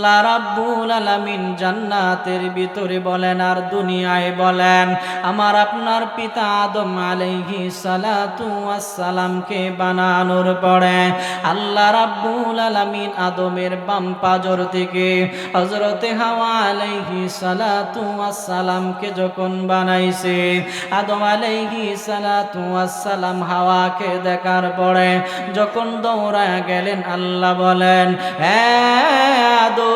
আল্লাহ রাব্বুল আলামিন জান্নাতের ভিতরে বলেন আর দুনিয়ায় বলেন, আমার আপনার পিতা আদম আলাইহি সালাতু ওয়াসসালামকে বানানোর পরে আল্লাহ রাব্বুল আলামিন আদমের বাম পাজর থেকে হযরতে হাওয়া আলাইহি সালাতু ওয়াসসালামকে যখন বানাইছে, আদম আলাইহি সালাতু ওয়াসসালাম হাওয়াকে দেখার পরে যখন দৌড়া গেলেন, আল্লাহ বলেন হ্যাঁ আদম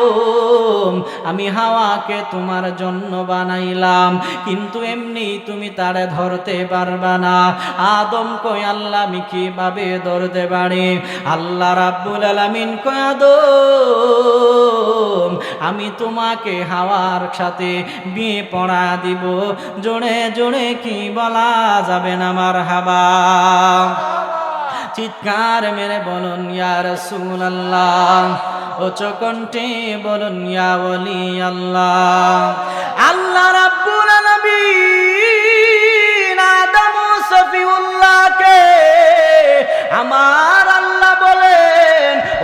আমি হাওয়াকে তোমার জন্য বানাইলাম, কিন্তু এমনি তুমি তারে ধরতে পারবা না। আদম কই আল্লাহ, আমি কীভাবে ধরতে পারি? আল্লাহ রাব্বুল আলামিন কই আদম, আমি তোমাকে হাওয়ার সাথে বিয়ে পড়া দিব। জোরে জোরে কি বলা যাবে না আমার হাবা চিৎকার মেরে বলুন, ইয়া আল্লাহ ও চকণ্ঠে বলুন, ইয়া আল্লাহ আল্লাহ রাব্বুল আলামিন আদম সফিউল্লাহকে আমার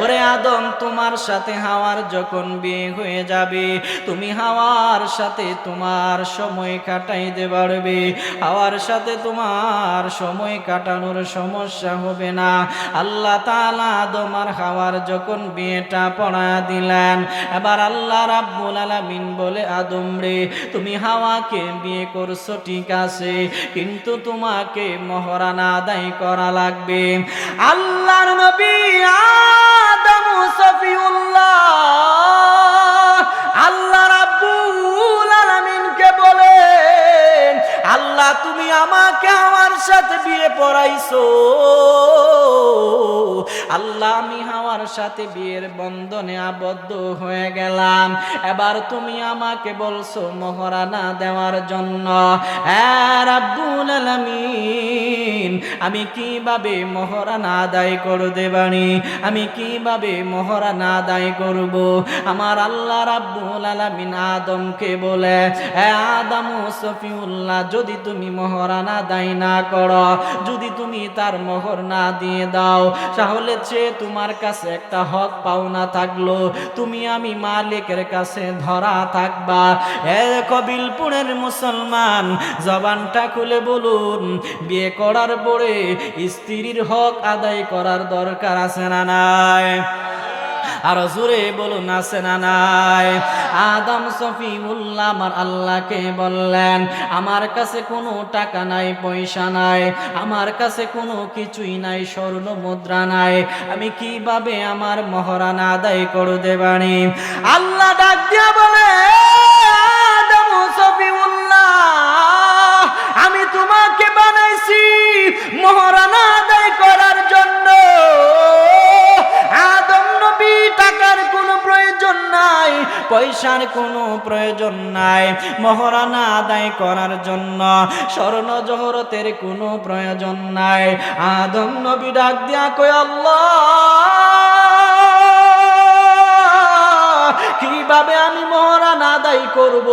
ওরে আদম, তোমার সাথে হাওয়ার যখন বিয়ে হয়ে যাবে, তুমি হাওয়ার সাথে তোমার সময় কাটাইতে পারবে। হাওয়ার সাথে তোমার সময় কাটানোর সমস্যা হবে না। আল্লাহ তালা আদম আর হাওয়ার যখন বিয়েটা পড়া দিলেন, এবার আল্লাহ রাব্বুল আলামিন বলে, আদম রে, তুমি হাওয়াকে বিয়ে করছ, ঠিক আছে, কিন্তু তোমাকে মহরানা আদায় করা লাগবে। আল্লাহর নবী আল্লাহ রাব্বুল আলামিনকে বলেন আল্লাহ তুমি আমাকে আমার সাথে বিয়ে পড়াইছো। আল্লাহ আমি হাওয়ার সাথে বিয়ের বন্ধনে আবদ্ধ হয়ে গেলাম। এবার তুমি আমাকে বলছো মহারানা দেওয়ার জন্য আমি কীভাবে মহারানা আদায় করতে পারি? আমি কীভাবে মহারানা আদায় করব? আমার আল্লাহ রাব্বুল আলামিন আদমকে বলে আদম সফিউল্লাহ, যদি তুমি মহারানা আদায় না করো, যদি তুমি তার মোহর না দিয়ে দাও, তাহলে সে তোমার কাছে একটা হক পাওনা থাকল, তুমি আমি মালিকের কাছে ধরা থাকবা। এ কবিলপুরের মুসলমান, জবানটা খুলে বলুন, বিয়ে করার পরে স্ত্রীর হক আদায় করার দরকার আছে না নাই? আর জোরে বলুন, আছে না নাই? আদম সফিউল্লাহ আমার আল্লাহকে বললেন, আমার কাছে কোনো টাকা নাই, পয়সা নাই, আমার কাছে কোনো কিছুই নাই, স্বর্ণ মুদ্রা নাই, আমি কীভাবে আমার মহারানা আদায় করতে পারি? আল্লাহ ডাক দিয়া বলে, আদম সফিউল্লাহ, আমি তোমাকে বানাইছি, মহারানা আদায় করার প্রয়োজন নাই, পয়সার কোনো প্রয়োজন নাই, মহারানা আদায় করার জন্য, স্বর্ণ জহরতের কোনো প্রয়োজন নাই। আদম নবী ডাক দিয়া কই আল্লাহ, কীভাবে আমি মহারানা আদায় করব?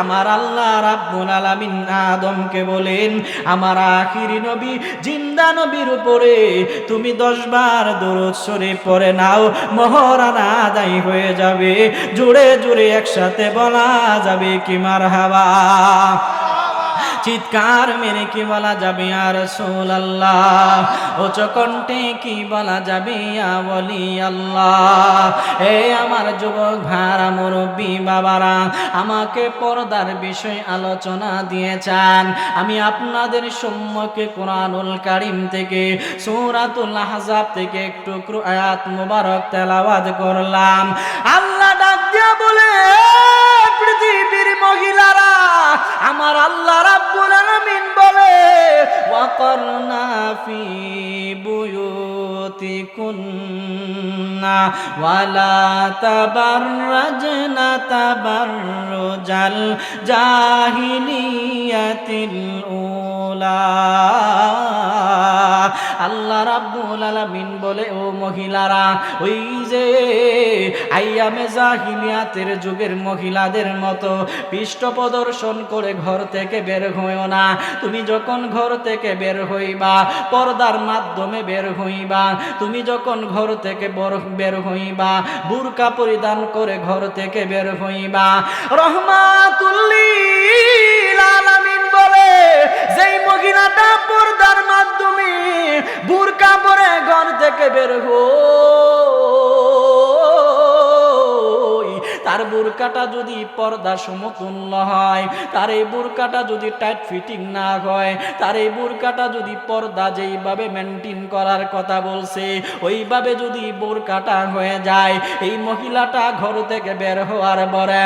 আমার আল্লাহ রাব্বুল আলামিন আদমকে বলেন, আমার আখিরি নবী জিন্দা নবীর উপরে তুমি দশ বার দরুদ শরীফ পড়ে নাও, মহরানা আদায় হয়ে যাবে, জুড়ে জুড়ে একসাথে বলা যাবে কি মারহাবা। চিৎকার মেরে কি বলা যাবে আর সোল আল্লাহ ও চকণ্ঠে কি বলা যাবে বলি আল্লাহ এ আমার যুবক ভাড়া মুরব্বী বাবারা, আমাকে পর্দার বিষয় আলোচনা দিয়েছেন আমি আপনাদের সম্মুখে কোরআনুল কারিম থেকে, সূরাতুল আহজাব থেকে একটু আয়াত মুবারক তেলাওয়াত করলাম। আল্লাহ ডাক দিয়া বলে আমার আল্লাহ রাব্বুল আলামিন বলে ওয়াকরনা ফি বুয়ুতিকুন্না ওয়ালা তাবাররাজনা তাবাররুজাল জাহিলিয়াতিল আল্লাহ রাব্বুল আলামিন বলে, ও মহিলারা, ওই যে আইয়ামে জাহিলিয়াতের যুগের মহিলাদের মতো পৃষ্ঠ প্রদর্শন করে ঘর থেকে বের হইও না। তুমি যখন ঘর থেকে বের হইবা, পর্দার মাধ্যমে বের হইবা। তুমি যখন ঘর থেকে বর- হইবা, বুরকা পরিধান করে ঘর থেকে বের হইবা। রহমাতুল্লিল যেই মহিলাটা পর্দার মাধ্যমে বুরকা পরে ঘর থেকে বের হই। তার বুরকাটা যদি পর্দা সমতুল্য হয়, তার এই বুরকাটা যদি টাইট ফিটিং না হয়, তার এই বুরকাটা যদি পর্দা যেইভাবে মেনটেন করার কথা বলছে, ওইভাবে যদি বোরকাটা হয়ে যায়, এই মহিলাটা ঘর থেকে বের হওয়ার পরে,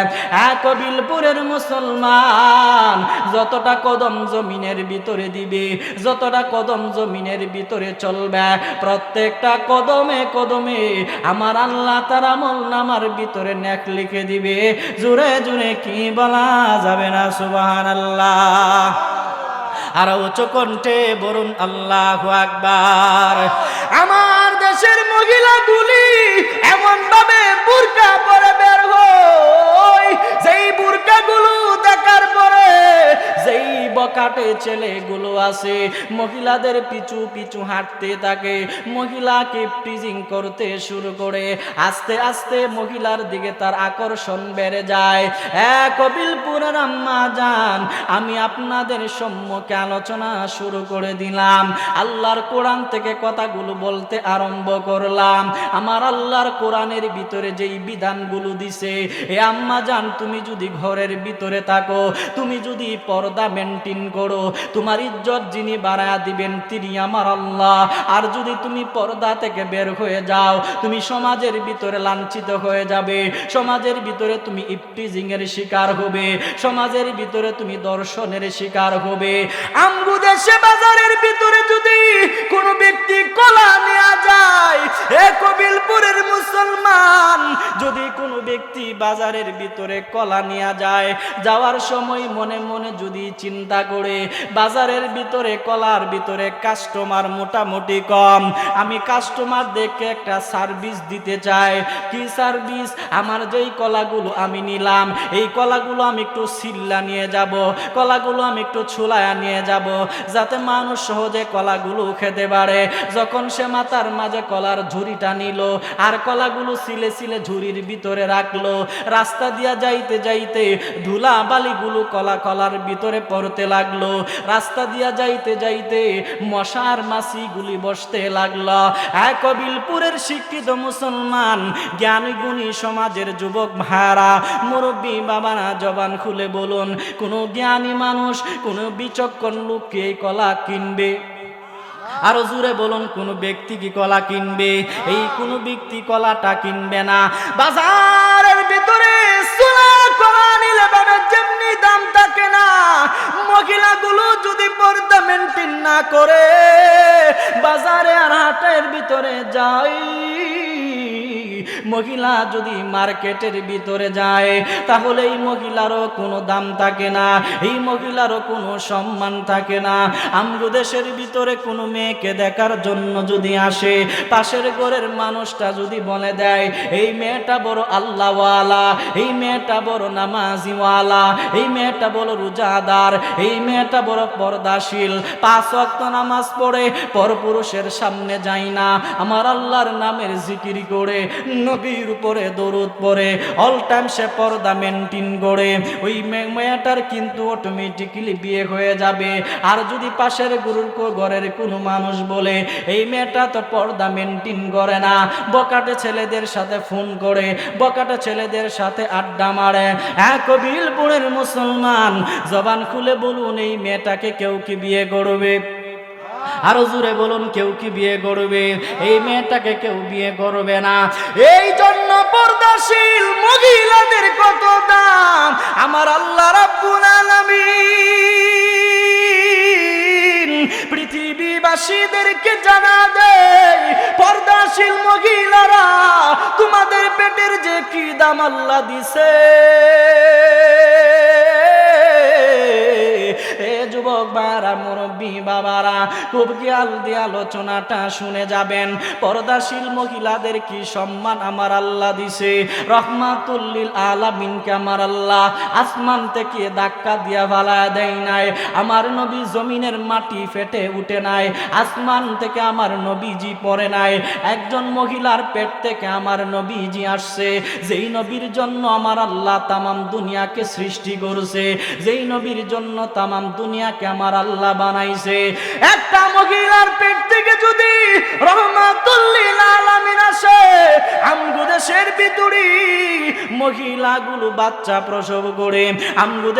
এক বিলপুরের মুসলমান যতটা কদম জমিনের ভিতরে দিবে, যতটা কদম জমিনের ভিতরে চলবে, প্রত্যেকটা কদমে কদমে আমার আল্লাহ তার আমল নামার ভিতরে নেক লিখে দিবে। জুড়ে জুড়ে কি বলা যাবে না সুবাহান আল্লাহ আর উচ্চ কণ্ঠে বরুণ আল্লাহ আকবার। আমার দেশের মহিলা গুলি এমন ভাবে বুর্কা পরে বের হয় যেই বুরকাগুলো যেই বকাটে ছেলেগুলো আছে মহিলাদের পিছু পিছু হাঁটতে থাকে। মহিলাকে প্রিজিং করতে শুরু করে। আস্তে আস্তে মহিলার দিকে তার আকর্ষণ বেড়ে যায়। এক কবিলপুরের আম্মা যান আমি আপনাদের সম্মুখে আলোচনা শুরু করে দিলাম। আল্লাহর কোরআন থেকে কথাগুলো বলতে আরম্ভ করলাম। আমার আল্লাহর কোরআনের ভিতরে যেই বিধানগুলো দিছে, এ আম্মা যান তুমি যদি ঘরের ভিতরে থাকো, তুমি যদি পর্দা মেনটেন করো। তোমার ইজ্জত যিনি বাড়ায়া দিবেন, তিনি আমার আল্লাহ। আর যদি তুমি পর্দা থেকে বের হয়ে যাও, তুমি সমাজের ভিতরে লাঞ্ছিত হয়ে যাবে। সমাজের ভিতরে তুমি ইপটিজিং এর শিকার হবে। সমাজের ভিতরে তুমি দর্শনের শিকার হবে। আমগু দেশে বাজারের ভিতরে যদি কোনো ব্যক্তি কলা নেওয়া যায়, এ কবিলপুরের মুসলমান, যদি কোনো ব্যক্তি বাজারের ভিতরে কলা নেওয়া যায়, যাওয়ার সময় মনে মনে যদি চিন্তা করে, বাজারের ভিতরে, কলার ভিতরে কাস্টমার মোটামুটি কম। আমি কাস্টমার দেখে একটা সার্ভিস দিতে চাই। কি সার্ভিস আমার যেই কলাগুলো আমি নিলাম, এই কলাগুলো আমি একটু সিল্লা নিয়ে যাব, কলাগুলো আমি একটু ছুলায়া নিয়ে যাব, যাতে মানুষ সহজে কলাগুলো খেতে পারে। যখন সে মাথার মাঝে কলার ঝুড়িটা নিল, আর কলাগুলো সিলে সিলে ঝুড়ির ভিতরে রাখল, রাস্তা দিয়া যাইতে যাইতে ধুলা বালিগুলো কলা কলার ভিতরে পড়তে লাগল। রাস্তা দিয়া যাইতে যাইতে মশার মাসিগুলি বসতে লাগল। এক কবিলপুরের শিক্ষিত মুসলমান, জ্ঞানী গুণী সমাজের যুবক ভাড়া মুরব্বী বাবারা, জবান খুলে বলুন, কোনো জ্ঞানী মানুষ, কোনো বিচক্ষণ লোককে কলা কিনবে? আরও জুড়ে বলুন, কোন ব্যক্তি কি কলা কিনবে? এই কোন ব্যক্তি কলাটা কিনবে না? বাজারের ভিতরে করে, বাজারে আর হাটের ভিতরে যাই মহিলা যদি মার্কেটের ভিতরে যায়, তাহলে এই মহিলারও কোনো দাম থাকে না, এই মহিলারও কোনো সম্মান থাকে না। আমগো দেশের ভিতরে কোনো মেয়েকে দেখার জন্য যদি আসে, পাশের ঘরের মানুষটা যদি বলে দেয়, এই মেয়েটা বড় আল্লাহওয়ালা, এই মেয়েটা বড় নামাজিওয়ালা, এই মেয়েটা বড় রোজাদার, এই মেয়েটা বড় পর্দাশীল, পাঁচ ওয়াক্ত নামাজ পড়ে পরপুরুষের সামনে যায় না, আমার আল্লাহর নামের জিকির করে নবীর উপরে দরুদ পড়ে অল টাইম সে পর্দা মেনটেন করে। ওই মেয়েটার কিন্তু অটোমেটিক্যালি বিয়ে হয়ে যাবে। আর যদি পাশের গুরুর ঘরের কোনো মানুষ বলে, এই মেয়েটা তো পর্দা মেনটেন করে না। বকাটে ছেলেদের সাথে ফোন করে, বকাটে ছেলেদের সাথে আড্ডা মারে। এক বিলপুরের মুসলমান, জবান খুলে বলুন, এই মেয়েটাকে কেউ কি বিয়ে করবে? আরও জুড়ে বলুন, কেউ কি বিয়ে করবে? এই মেয়েটাকে কেউ বিয়ে করবে না। এই জন্য পর্দাশীল মহিলাদের কত দাম? আমার আল্লাহ রাব্বুল আলামিন পৃথিবীবাসীদেরকে জানা দেয়, পর্দাশীল মহিলারা, তোমাদের পেটের যে কি দাম আল্লাহ দিছে? এ যুবক বারা, মুরব্বী বাবারা খুব দিয়ে আলোচনাটা শুনে যাবেন। পর্দাশীল মহিলাদের কি সম্মান আমার আল্লাহ দিছে? রহমাতুল্লিল আলামিনকে আমার আল্লাহ? আসমান থেকে ধাক্কা দিয়া ভালা দেয় নাই। আমার নবী জমিনের মাটি ফেটে উঠে নাই। আসমান থেকে আমার নবীজি পড়ে নাই। একজন মহিলার পেট থেকে আমার নবীজি আসছে। যেই নবীর জন্য আমার আল্লাহ তামাম দুনিয়াকে সৃষ্টি করছে, যেই নবীর জন্য তামাম দুনিয়াকে আমার আল্লাহ বানাইছে। একটা মহিলার পেট থেকে যদি রহমাতুল্লিল আলামিন আসে দেশের মহিলাগুলো বাচ্চা প্রসব করে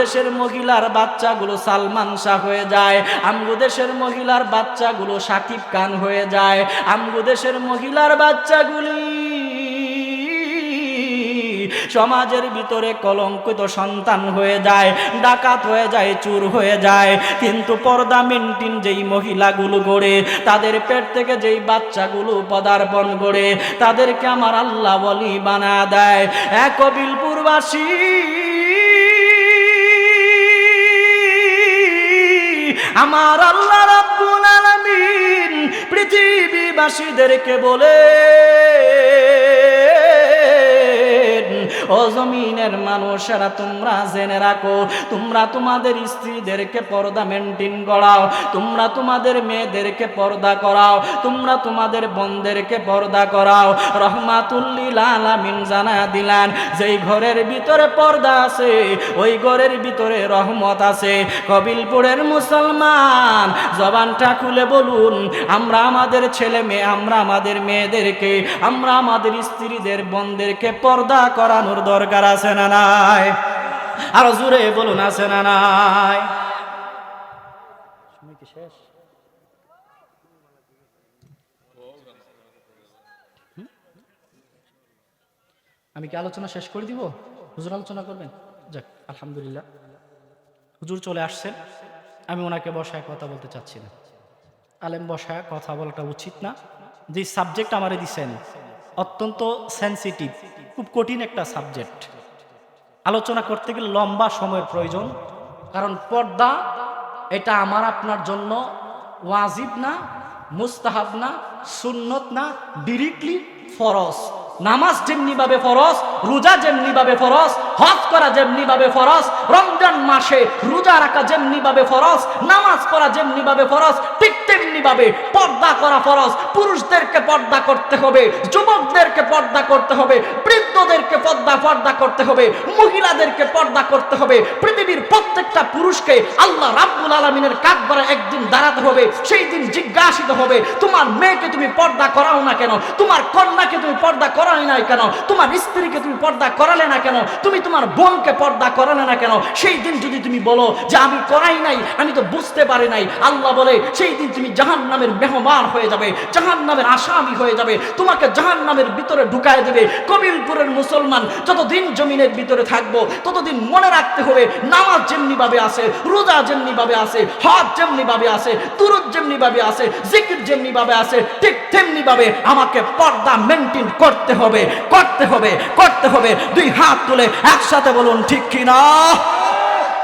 দেশের মহিলার বাচ্চাগুলো সালমান শাহ হয়ে যায়, আমগো দেশের মহিলার বাচ্চাগুলো সাকিব খান হয়ে যায়, আমগো দেশের মহিলার বাচ্চাগুলি সমাজের ভিতরে কলঙ্কিত সন্তান হয়ে যায়, ডাকাত হয়ে যায়, চুর হয়ে যায়। কিন্তু পর্দা মেনটিন যেই মহিলাগুলো গড়ে, তাদের পেট থেকে যেই বাচ্চাগুলো পদার্পণ করে তাদেরকে আমার আল্লাহ বলি বানা দেয়। এক কবিলপুরবাসী আমার আল্লাহ রাব্বুল আলামিন পৃথিবীবাসীদেরকে বলে ও জমিনের মানুষেরা, তোমরা জেনে রাখো, তোমরা তোমাদের স্ত্রীদেরকে পর্দা মেনটেন করাও, তোমরা তোমাদের মেয়েদেরকে পর্দা করাও, তোমরা তোমাদের বোনদেরকে পর্দা করাও। রহমাতুল্লিল আলামিন জানা দিলেন, যেই ঘরের ভিতরে পর্দা আছে, ওই ঘরের ভিতরে রহমত আছে। কবিলপুরের মুসলমান, জবানটা খুলে বলুন, আমরা আমাদের ছেলে মেয়ে, আমরা আমাদের মেয়েদেরকে, আমরা আমাদের স্ত্রীদের বোনদেরকে পর্দা করানোর দরকার আছে না নাই? আরও জুড়ে বলুন, আছে না নাই? আমি কি আলোচনা শেষ করে দিব? হুজুর আলোচনা করবেন? যাক, আলহামদুলিল্লাহ। হুজুর চলে আসছেন। আমি ওনাকে বসায় কথা বলতে চাচ্ছি না। আলেম বসায় কথা বলাটা উচিত না। যে সাবজেক্ট আমারে দিছেন, অত্যন্ত সেন্সিটিভ খুব কঠিন একটা সাবজেক্ট। আলোচনা করতে গেলে লম্বা সময়ের প্রয়োজন, কারণ পর্দা এটা আমার আপনার জন্য ওয়াজিব না, মুস্তাহাব না, সুন্নত না, ডিরেক্টলি ফরজ। নামাজ যেমনি ভাবে ফরজ, রোজা যেমনি ভাবে ফরজ, হজ করা যেমনি ভাবে ফরজ, রমজান মাসে রোজা রাখা যেমনি ভাবে ফরজ, নামাজ পড়া যেমনি ভাবে ফরজ, ঠিক তেমনি ভাবে পর্দা করা ফরজ। পুরুষদেরকে পর্দা করতে হবে, যুবকদেরকে পর্দা করতে হবে, বৃদ্ধদেরকে পর্দা পর্দা করতে হবে, মহিলাদেরকে পর্দা করতে হবে। পৃথিবীর প্রত্যেকটা পুরুষকে আল্লাহ রাব্বুল আলমিনের কাকবারে একদিন দাঁড়াতে হবে, সেই দিন জিজ্ঞাসিত হবে, তোমার মেয়েকে তুমি পর্দা করাও না কেন? তোমার কন্যাকে তুমি পর্দা করাই নাই কেন? তোমার স্ত্রীকে তুমি পর্দা করালে না কেন? তুমি তোমার বোনকে পর্দা করালে না কেন? সেই দিন যদি তুমি বলো যে, আমি করাই নাই, আমি তো বুঝতে পারি নাই। আল্লাহ বলে, সেই দিন তুমি জাহান নামের মেহমান হয়ে যাবে জাহান নামের আসামি হয়ে যাবে, তোমাকে জাহান নামের ভিতরে ঢুকায় দেবে। কবিলপুরের মুসলমান যতদিন জমিনের ভিতরে থাকব, ততদিন মনে রাখতে হবে, নামাজ যেমনি ভাবে আছে, রোজা যেমনি ভাবে আছে, হজ যেমনি ভাবে আছে তুরুদ যেমনি ভাবে আছে, জিকির যেমনি ভাবে আছে, ঠিক তেমনি ভাবে আমাকে পর্দা মেনটেন করতে হবে করতে হবে করতে হবে। দুই হাত তুলে একসাথে বলুন, ঠিক কিনা?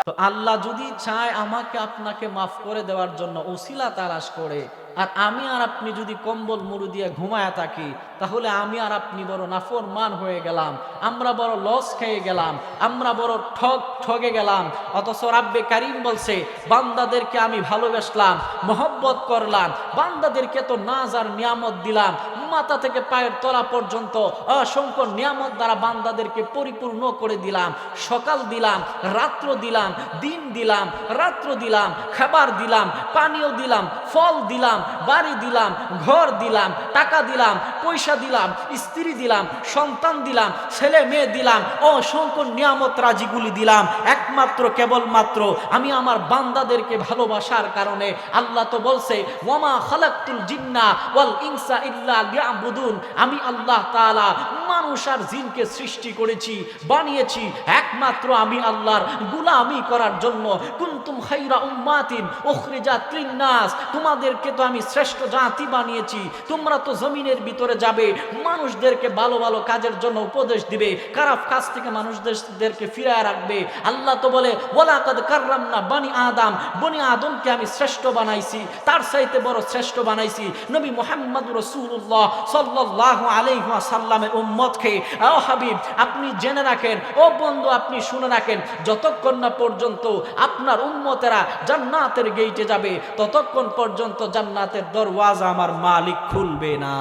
তো আল্লাহ যদি চায় আমাকে আপনাকে মাফ করে দেওয়ার জন্য ওসিলা তালাশ করে আর আমি আর আপনি যদি কম্বল মুড়ু দিয়ে ঘুমায় থাকি, তাহলে আমি আর আপনি বড় নাফর মান হয়ে গেলাম। আমরা বড় লস খেয়ে গেলাম। আমরা বড় ঠগ ঠগে গেলাম। অথচ রাব্বে কারিম বলছে, বান্দাদেরকে আমি ভালোবাসলাম, মহব্বত করলাম, বান্দাদেরকে তো নাজ আর নিয়ামত দিলাম। মাথা থেকে পায়ের তলা পর্যন্ত অসংখ্য নিয়ামত দ্বারা বান্দাদেরকে পরিপূর্ণ করে দিলাম। সকাল দিলাম, রাত্র দিলাম, দিন দিলাম, রাত্র দিলাম, খাবার দিলাম, পানীয় দিলাম, ফল দিলাম বাড়ি দিলাম, ঘর দিলাম, টাকা দিলাম, পয়সা দিলাম, স্ত্রী দিলাম, সন্তান দিলাম, ছেলে মেয়ে দিলাম, অসংখ্য নিয়ামত রাজিগুলি দিলাম। একমাত্র, কেবলমাত্র আমি আমার বান্দাদেরকে ভালোবাসার কারণে। আল্লাহ তো বলছে, ওয়ামা খালাক্তুল জিন্না ওয়াল ইনসা ইল্লা লিয়াবুদুন। আমি আল্লাহ তাআলা মানুষ আর জিনকে সৃষ্টি করেছি, বানিয়েছি। একমাত্র আমি আল্লাহর গুলামি করার জন্য। কুনতুম খাইরা উম্মাতিন উখরিজাত লিন্নাস। তোমাদেরকে তো আমি শ্রেষ্ঠ জাতি বানিয়েছি, তোমরা তো জমিনের ভিতরে যাবে, মানুষদেরকে ভালো ভালো কাজের জন্য উপদেশ দিবে, খারাপ কাজ থেকে মানুষদেরকে ফিরায় রাখবে। আল্লাহ তো বলে ওলাকাদ কাররাম না বানি আদম, বনি আদমকে আমি শ্রেষ্ঠ বানাইছি, তার চাইতে বড় শ্রেষ্ঠ বানাইছি। নবী মোহাম্মদ রসুল্লাহ সাল্লাহ আলাইহা সাল্লামের উম্মতকে, ও হাবিব, আপনি জেনে রাখেন, ও বন্ধু, আপনি শুনে রাখেন, যতক্ষণ না পর্যন্ত আপনার উম্মতেরা জান্নাতের গেইটে যাবে, ততক্ষণ পর্যন্ত জান্নাতের দরওয়াজা আমার মালিক খুলবে না।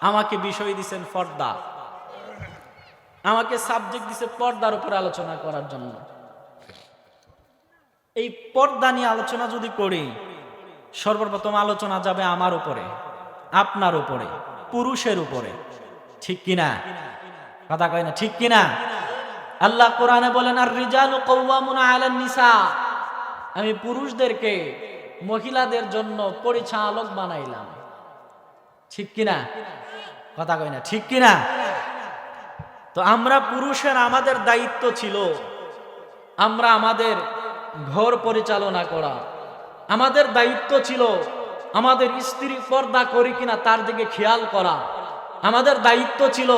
আমাকে বিষয় দিছেন পর্দা। আমাকে সাবজেক্ট দিছে পর্দার উপরে আলোচনা করার জন্য। এই পর্দা নিয়ে আলোচনা যদি করি, সর্বপ্রথম আলোচনা যাবে আমার উপরে, আপনার উপরে, পুরুষের উপরে। ঠিক কিনা? কথা কয় না, ঠিক কিনা? আল্লাহ কোরআনে বলেন, আর রিজাল আমি পুরুষদেরকে মহিলাদের জন্য পরিচালক বানাইলাম। ঠিক কিনা? কথা কয় না, ঠিক কিনা? তো আমরা পুরুষের আমাদের দায়িত্ব ছিল, আমরা আমাদের ঘর পরিচালনা করা। আমাদের দায়িত্ব ছিল আমাদের স্ত্রী পর্দা করি কিনা তার দিকে খেয়াল করা। আমাদের দায়িত্ব ছিল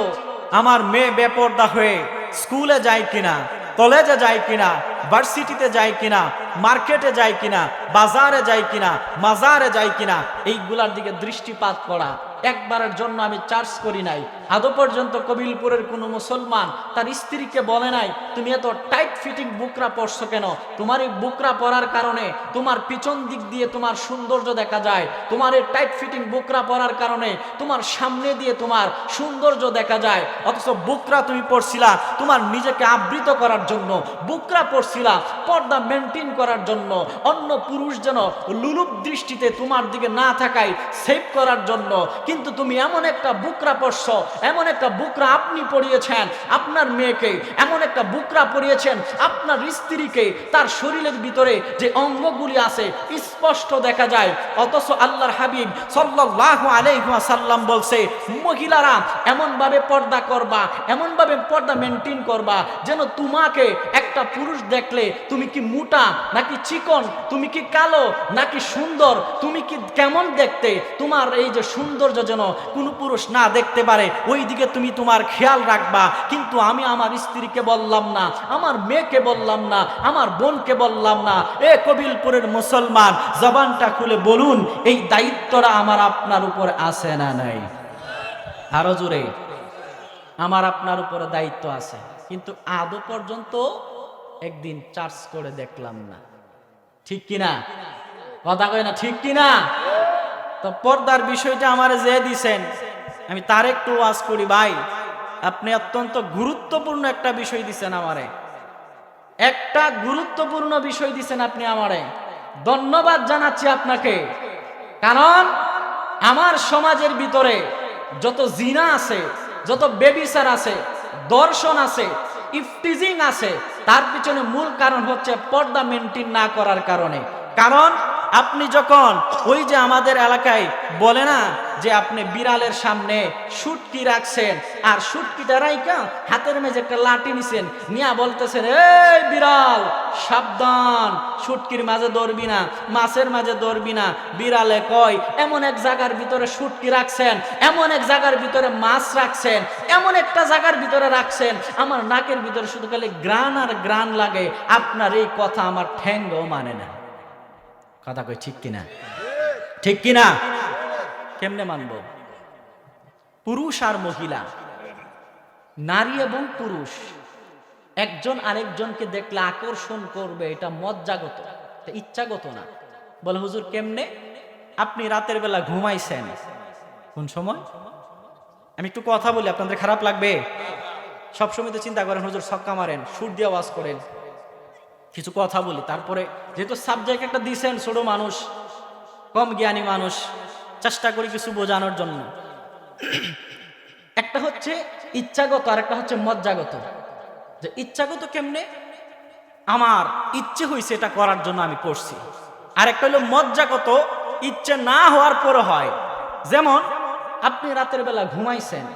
আমার মেয়ে বেপর্দা হয়ে স্কুলে যায় কিনা, কলেজে যায় কিনা ভার্সিটিতে যায় কিনা, মার্কেটে যায় কিনা, বাজারে যায় কিনা, মাজারে যায় কিনা, এইগুলার দিকে দৃষ্টিপাত করা। একবারের জন্য আমি চার্জ করি নাই। আদৌ পর্যন্ত কবিলপুরের কোনো মুসলমান তার স্ত্রীকে বলে নাই, তুমি এত টাইট ফিটিং বুকরা পরছো কেন? তোমার এই বুকরা পরার কারণে তোমার পিছন দিক দিয়ে তোমার সৌন্দর্য দেখা যায়। তোমার এই টাইট ফিটিং বুকরা পরার কারণে তোমার সামনে দিয়ে তোমার সৌন্দর্য দেখা যায়। অথচ বুকরা তুমি পড়ছিলা তোমার নিজেকে আবৃত করার জন্য। বুকরা পড়ছিলা পর্দা মেনটেন করার জন্য, অন্য পুরুষ যেন লুলুপ দৃষ্টিতে তোমার দিকে না থাকায় সেভ করার জন্য। কিন্তু তুমি এমন একটা বুকরা পড়ছ এমন একটা বুকরা আপনি পড়িয়েছেন আপনার মেয়েকে, এমন একটা বুকরা পড়িয়েছেন আপনার স্ত্রীকে, তার শরীরের ভিতরে যে অঙ্গগুলি আছে, স্পষ্ট দেখা যায়। অথচ আল্লাহর হাবিব সাল্লাল্লাহু আলাইহি ওয়াসাল্লাম বলছে, মহিলারা এমন ভাবে পর্দা করবা, এমনভাবে পর্দা মেনটেন করবা, যেন তোমাকে একটা পুরুষ দেখলে তুমি কি মোটা, নাকি চিকন, তুমি কি কালো, নাকি সুন্দর, তুমি কি কেমন দেখতে? তোমার এই যে সৌন্দর্য যেন কোনো পুরুষ না দেখতে পারে ওই দিকে তুমি তোমার খেয়াল রাখবা। কিন্তু আমি আমার স্ত্রীকে বললাম না, আমার মেয়েকে বললাম না, আমার বোনকে বললাম না। এ কবিলপুরের মুসলমান, জবানটা খুলে বলুন, এই দায়িত্বটা আমার আপনার উপরে আছে না নাই? আরও জোরে, আমার আপনার উপরে দায়িত্ব আছে। কিন্তু আদৌ পর্যন্ত একদিন চার্জ করে দেখলাম না। ঠিক কিনা? কথা কয় না, ঠিক কিনা? তো পর্দার বিষয়টা আমার যে দিছেন, আমি তার একটু ওয়াজ করি, ভাই, আপনি অত্যন্ত গুরুত্বপূর্ণ একটা বিষয় দিছেন আমারে। একটা গুরুত্বপূর্ণ বিষয় দিছেন আপনি আমারে। ধন্যবাদ জানাচ্ছি আপনাকে। কারণ আমার সমাজের ভিতরে যত জিনা আছে, যত বেবিসার আছে, দর্শন আছে ইফটিজিং আছে তার পিছনে মূল কারণ হচ্ছে পর্দা মেনটেন না করার কারণে। কারণ আপনি যখন ওই যে আমাদের এলাকায় বলে না যে আপনি বিড়ালের সামনে সুটকি রাখছেন, আর সুটকিটা রাইকা হাতের মেঝে একটা লাঠি নিছেন, নিয়া বলতেছেন, এই বিড়াল সাবধান সুটকির মাঝে দৌড়বি না, মাছের মাঝে দৌড়বি না। বিড়ালে কয়, এমন এক জায়গার ভিতরে সুটকি রাখছেন, এমন এক জায়গার ভিতরে মাছ রাখছেন, এমন একটা জায়গার ভিতরে রাখছেন। আমার নাকের ভিতরে শুধু খালি গ্রান আর গ্রান লাগে, আপনার এই কথা আমার ঠ্যাঙ্গও মানে না। কথা কই ঠিক কিনা? ঠিক কিনা? কেমনে মানব? পুরুষ আর মহিলা, নারী এবং পুরুষ একজন আরেকজনকে দেখলে আকর্ষণ করবে, এটা মজ্জাগত এটা ইচ্ছাগত না। বলে, হুজুর, কেমনে? আপনি রাতের বেলা ঘুমাইছেন। কোন সময়? আমি একটু কথা বলি, আপনাদের খারাপ লাগবে? সবসময় তো চিন্তা করেন, হুজুর, ছক্কা মারেন, সুর দিয়ে আওয়াজ করেন। কিছু কথা বলি, তারপরে যেহেতু সাবজেক্ট একটা দিছেন, ছোট মানুষ, কম জ্ঞানী মানুষ, চেষ্টা করি কিছু বোঝানোর জন্য। একটা হচ্ছে ইচ্ছাগত আর একটা হচ্ছে মজ্জাগত যে ইচ্ছাগত কেমনে? আমার ইচ্ছে হয়েছে এটা করার জন্য আমি করছি আর একটা হলো মজ্জাগত ইচ্ছে না হওয়ার পরে হয়। যেমন, আপনি রাতের বেলা ঘুমাইছেন,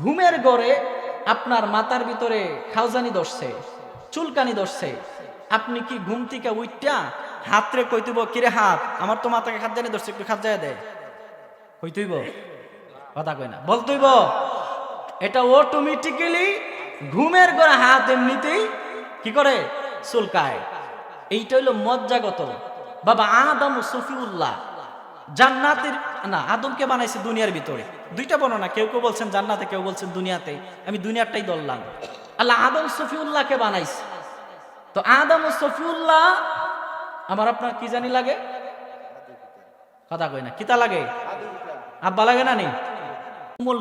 ঘুমের গড়ে আপনার মাথার ভিতরে খাউজানি ধরছে, চুলকানি ধরছে। আপনি কি ঘুম থেকে উইটা হাতরে কইতুব কিরে হাত, আমার তো মাথাকে খাত জানি ধরছে, একটু খাত যায় দেয় কইতুইব? কথা কই না। বলতেইব, এটা অটোমেটিক্যালি ঘুমের করে হাত এমনিতেই কি করে? চুলকায়। এইটা হইল মজ্জাগত। বাবা আদম সফিউল্লাহ জান্নাতের না, আদমকে বানাইছে দুনিয়ার ভিতরে। দুইটা বর্ণনা, কেউ কেউ বলছেন জান্নাতে, কেউ বলছেন দুনিয়াতে। আমি দুনিয়ারটাই ধরলাম। আল্লাহ আদম সফিউল্লাহকে বানাইছে। তো আদম সফিউল্লাহ, আমার আপনার কি জানি লাগে? কথা কই না, কিতা লাগে? আব্বা লাগে না নি?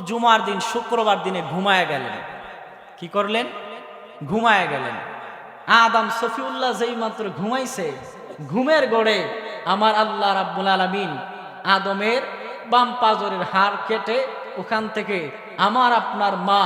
জুমার দিন, শুক্রবার দিনে ঘুমায় গেলেন। কি করলেন? ঘুমায় গেলেন। আদম সফিউল্লাহ যেই মাত্র ঘুমাইছে, ঘুমের গড়ে আমার আল্লাহ রাব্বুল আলামিন আদমের বাম পাজরের হাড় কেটে ওখান থেকে আমার আপনার মা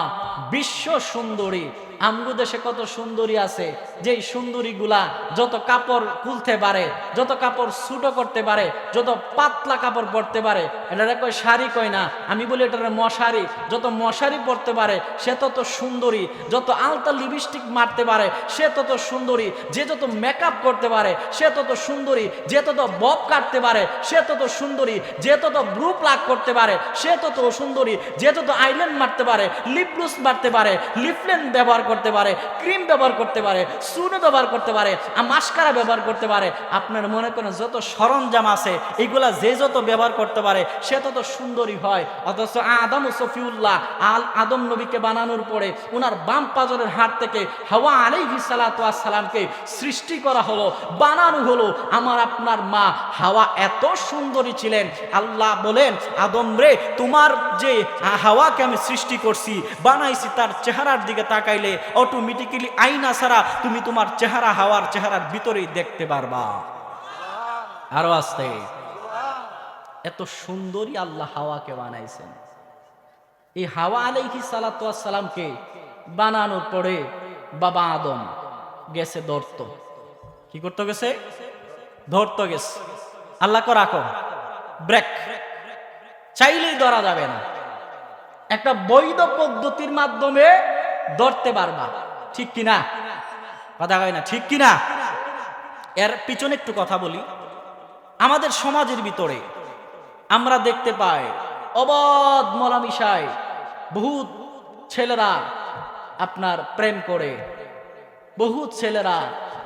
বিশ্ব সুন্দরী আমগো দেশে কত সুন্দরী আছে, যেই সুন্দরীগুলা যত কাপড় খুলতে পারে, যত কাপড় ছুটো করতে পারে, যত পাতলা কাপড় পরতে পারে এটা কয় শাড়ি কয় না? আমি বলি এটা মশারি। যত মশারি পরতে পারে, সে তত সুন্দরী। যত আলতা লিপস্টিক মারতে পারে, সে তত সুন্দরী। যে যত মেকআপ করতে পারে, সে তত সুন্দরী। যে তত বব কাটতে পারে, সে তত সুন্দরী। যে তত ব্রু প্লাক করতে পারে, সে তত সুন্দরী। যে তত আইল্যান্ড মারতে পারে লিপলুস মারতে পারে লিপলেন ব্যবহার করতে পারে, ক্রিম ব্যবহার করতে পারে সুনো ব্যবহার করতে পারে মাস্কারা ব্যবহার করতে পারে, আপনার মনে করেন যত সরঞ্জাম আছে, এগুলা যে যত ব্যবহার করতে পারে, সে তত সুন্দরী হয়। অথচ আদম সফিউল্লাহ আল আদম নবীকে বানানোর পরে ওনার বাম পাজরের হাত থেকে হাওয়া আলাইহি সালাতামকে সৃষ্টি করা হলো, বানানো হলো। আমার আপনার মা হাওয়া এত সুন্দরী ছিলেন, আল্লাহ বলেন, আদম রে, তোমার যে হাওয়াকে আমি সৃষ্টি করছি, বানাইছি, তার চেহারার দিকে তাকাইলে অটোমেটিক্যালি আইনা ছাড়া তুমি তোমার চেহারা, হাওয়ার চেহারার ভিতরেই দেখতে পারবা। আরও আসতে এত সুন্দরী আল্লাহ হাওয়াকে বানাইছেন। এই হাওয়া আলাইহি সালাতামকে বানানোর পরে বাবা আদম গেছে ধরত। কি করতে গেছে? ধরতে গেছে। আল্লাহ রাখো। ব্রেক। চাইলেই ধরা যাবে না। একটা বৈধ পদ্ধতির মাধ্যমে ধরতে পারবা। ঠিক কিনা? কথা কয় না, ঠিক কিনা? এর পিছনে একটু কথা বলি। আমাদের সমাজের ভিতরে আমরা দেখতে পাই অবাধ মলামিশায় বহুত ছেলেরা আপনার প্রেম করে, বহুত ছেলেরা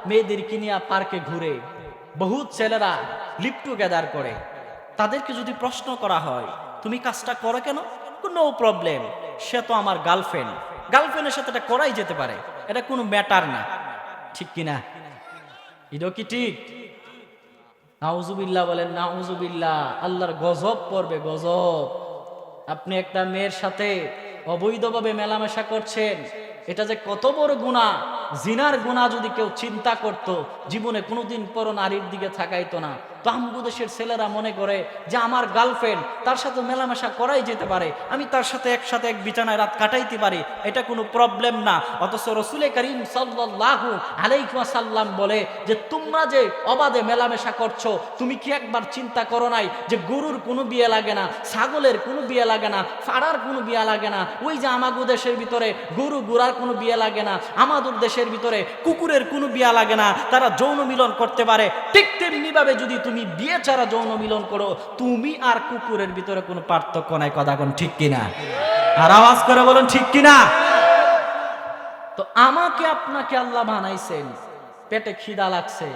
মেয়েদের কিনিয়া পার্কে ঘুরে, বহুত ছেলেরা লিপ টুগেদার করে। তাদেরকে যদি প্রশ্ন করা হয়, তুমি কাজটা করো কেন? নো প্রবলেম সে তো আমার গার্লফ্রেন্ড গার্লফ্রেন্ডের সাথে এটা করাই যেতে পারে। এটা কোনো ম্যাটার না। ঠিক কিনা? এটাও কি ঠিক? নাউজুবিল্লাহ বলেন, নাউজুবিল্লাহ, আল্লাহর গজব পড়বে, গজব। আপনি একটা মেয়ের সাথে অবৈধভাবে মেলামেশা করছেন। এটা যে কত বড় গুণা জিনার গুণা যদি কেউ চিন্তা করত, জীবনে কোনোদিন পর নারীর দিকে থাকাইতো না। তো দেশের ছেলেরা মনে করে যে আমার গার্লফ্রেন্ড তার সাথে মেলামেশা করাই যেতে পারে। আমি তার সাথে একসাথে এক বিছানায় রাত কাটাইতে পারি। এটা কোনো প্রবলেম না। অথচ রসুলে করিম সাল্লাহু আলাইসাল্লাম বলে যে, তোমরা যে অবাধে মেলামেশা করছ, তুমি কি একবার চিন্তা করো নাই যে, গরুর কোনো বিয়ে লাগে না, ছাগলের কোনো বিয়ে লাগে না, ফাড়ার কোনো বিয়ে লাগে না, ওই যে আমাগো দেশের ভিতরে গরু গুড়ার কোনো বিয়ে লাগে না, আমাদের দেশের ভিতরে কুকুরের কোনো বিয়া লাগে না, তারা যৌন মিলন করতে পারে। ঠিক তেমনিভাবে যদি তুমি বিয়ে ছাড়া যৌন মিলন করো, তুমি আর কুকুরের ভিতরে কোনো পার্থক্য নাই, কথা কোন ঠিক কিনা? আর আওয়াজ করে বলুন, ঠিক কিনা? তো আমাকে আপনাকে আল্লাহ বানাইছেন, পেটে খিদা লাগছে।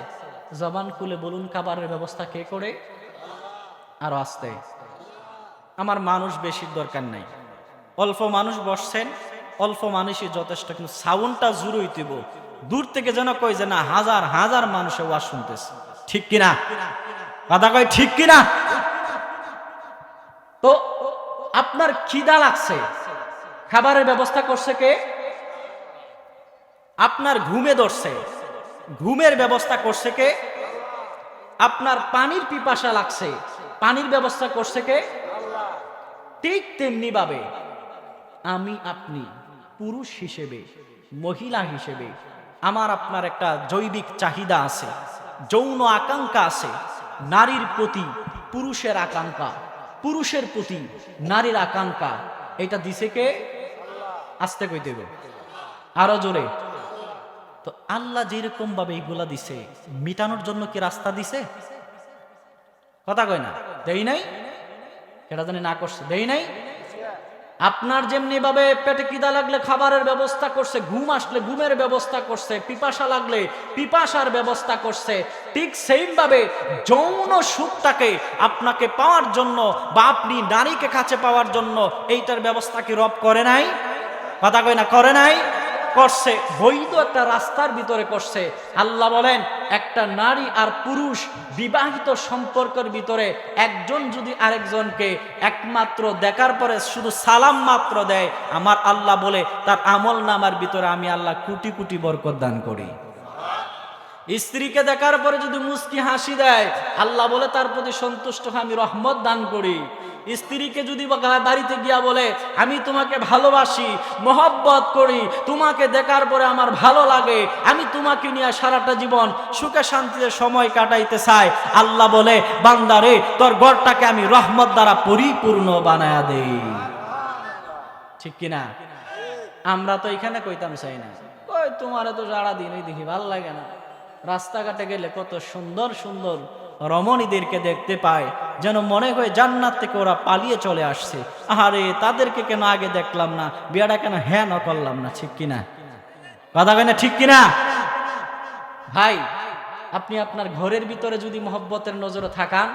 জবান খুলে বলুন, খাবারের ব্যবস্থা কে করে? আরও আসতে। আমার মানুষ বেশির দরকার নাই। অল্প মানুষ বসছেন, অল্প মানুষই যথেষ্ট, কিন্তু সাউন্ডটা জুড়ে হইতেব দূর থেকে যেন কই যে না, হাজার হাজার মানুষে ওয়াজ শুনতেছে। ঠিক কিনা? কথা কয়, ঠিক কিনা? তো আপনার খিদা লাগছে। খাবারের ব্যবস্থা করছে কে? আপনার ঘুমে ধরছে। ঘুমের ব্যবস্থা করছে কে? আপনার পানির পিপাসা লাগছে। পানির ব্যবস্থা করছে কে? ঠিক তেমনি ভাবে আমি আপনি পুরুষ হিসেবে, মহিলা হিসেবে, আমার আপনার একটা জৈবিক চাহিদা আছে। যৌন আকাঙ্ক্ষা আছে, নারীর প্রতি পুরুষের আকাঙ্ক্ষা। পুরুষের প্রতি নারীর আকাঙ্ক্ষা, এটা দিছে কে? আসতে কই দেব আরও জোরে। তো আল্লাহ যেরকম ভাবে এইগুলা দিছে, মিটানোর জন্য কি রাস্তা দিছে? কথা কয় না। দেই নাই? এটা জানি না করছে। দেই নাই? আপনার যেমনিভাবে পেটে কিদা লাগলে খাবারের ব্যবস্থা করছে, ঘুম আসলে ঘুমের ব্যবস্থা করছে, পিপাসা লাগলে পিপাসার ব্যবস্থা করছে, ঠিক সেইমভাবে যৌন সুখটাকে আপনাকে পাওয়ার জন্য বা আপনি নারীকে কাছে পাওয়ার জন্য এইটার ব্যবস্থা কি রব করে নাই? কথা কয় না, করে নাই? করছে, বৈধ একটা রাস্তার ভিতরে করছে। আল্লাহ বলেন, একটা নারী আর পুরুষ বিবাহিত সম্পর্কের ভিতরে একজন যদি আরেকজনকে একমাত্র দেখার পরে শুধু সালাম মাত্র দেয়, আমার আল্লাহ বলে, তার আমল নামার ভিতরে আমি আল্লাহ কোটি কোটি বরকত দান করি। স্ত্রীকে দেখার পরে যদি মুস্কি হাসি দেয়, আল্লাহ বলে, তার প্রতি সন্তুষ্ট আমি রহমত দান করি। স্ত্রীকে যদি বাড়িতে গিয়া বলে, আমি তোমাকে ভালোবাসি, মহব্বত করি, তোমাকে দেখার পরে আমার ভালো লাগে, আমি তোমাকে নিয়ে সারাটা জীবন সুখে শান্তিতে সময় কাটাইতে চাই। আল্লাহ বলে বান্দারে তোর ঘরটাকে আমি রহমত দ্বারা পরিপূর্ণ বানায়া দেই। ঠিক কিনা? আমরা তো এখানে কইতাম, চাই না। ওই তোমার তো সারা দিনই দেখি ভালো লাগে না। রাস্তাঘাটে গেলে কত সুন্দর সুন্দর রমণীদেরকে দেখতে পায়। যেন মনে হয় জান্নাত থেকে ওরা পালিয়ে চলে আসছে। আরে তাদেরকে কেন আগে দেখলাম না? বিয়াটা কেন হ্যাঁ না করলাম না, ঠিক কিনা? কথা কেনা ঠিক কিনা? ভাই, আপনি আপনার ঘরের ভিতরে যদি মহব্বতের নজরে থাকান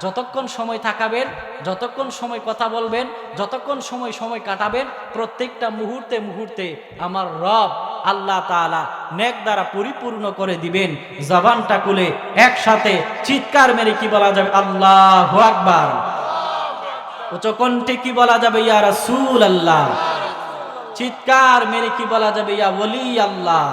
যতক্ষণ সময় থাকাবেন, যতক্ষণ সময় কথা বলবেন, যতক্ষণ সময় সময় কাটাবেন, প্রত্যেকটা মুহূর্তে মুহূর্তে আমার রব আল্লাহ তাআলা নেক দ্বারা পরিপূর্ণ করে দিবেন। জবানটা খুলে একসাথে চিৎকার মেরে কি বলা যাবে? আল্লাহ আকবার। উচ্চকণ্ঠে কি বলা যাবে? ইয়া রাসূল আল্লাহ চিৎকার মেরে কি বলা যাবে? ইয়া ওলি আল্লাহ